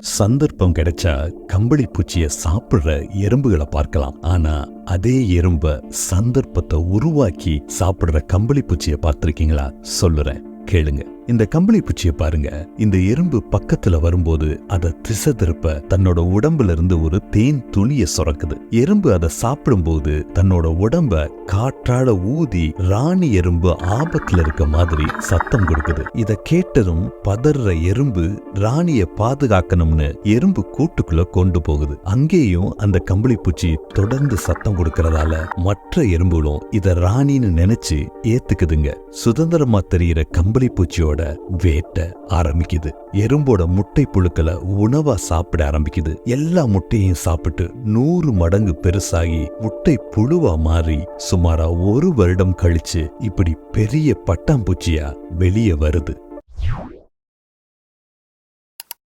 சந்தர்ப்பம் கிடைச்சா கம்பளி பூச்சிய சாப்பிடுற எறும்புகளை பார்க்கலாம். ஆனா அதே எறும்ப சந்தர்ப்பத்தை உருவாக்கி சாப்பிடுற கம்பளி பூச்சியை பார்த்திருக்கீங்களா? சொல்லுறேன் கேளுங்க. இந்த கம்பளி பூச்சியை பாருங்க. இந்த எறும்பு பக்கத்துல வரும்போது அதை திசை திருப்ப தன்னோட உடம்புல இருந்து ஒரு தேன் துளிய சுரக்குது. எறும்பு அதை சாப்பிடும்போது தன்னோட உடம்ப காற்றால ஊதி ராணி எறும்பு ஆபத்துல இருக்க மாதிரி சத்தம் கொடுக்குது. இத கேட்டதும் பதற எறும்பு ராணிய பாதுகாக்கணும்னு எறும்பு கூட்டுக்குள்ள கொண்டு போகுது. அங்கேயும் அந்த கம்பளி பூச்சி தொடர்ந்து சத்தம் கொடுக்கறதால மற்ற எறும்புகளும் இத ராணின்னு நினைச்சு ஏத்துக்குதுங்க. சுதந்திரமா தெரியிற கம்பளி பூச்சியோட வேட்டை ஆரம்பிக்குது. எறும்போட முட்டை புழுக்களை உணவா சாப்பிட ஆரம்பிக்குது. எல்லா முட்டையும் சாப்பிட்டு நூறு மடங்கு பெருசாகி முட்டை புழுவா மாறி சுமாரா ஒரு வருடம் கழிச்சு இப்படி பெரிய பட்டாம்பூச்சியா வெளியே வருது.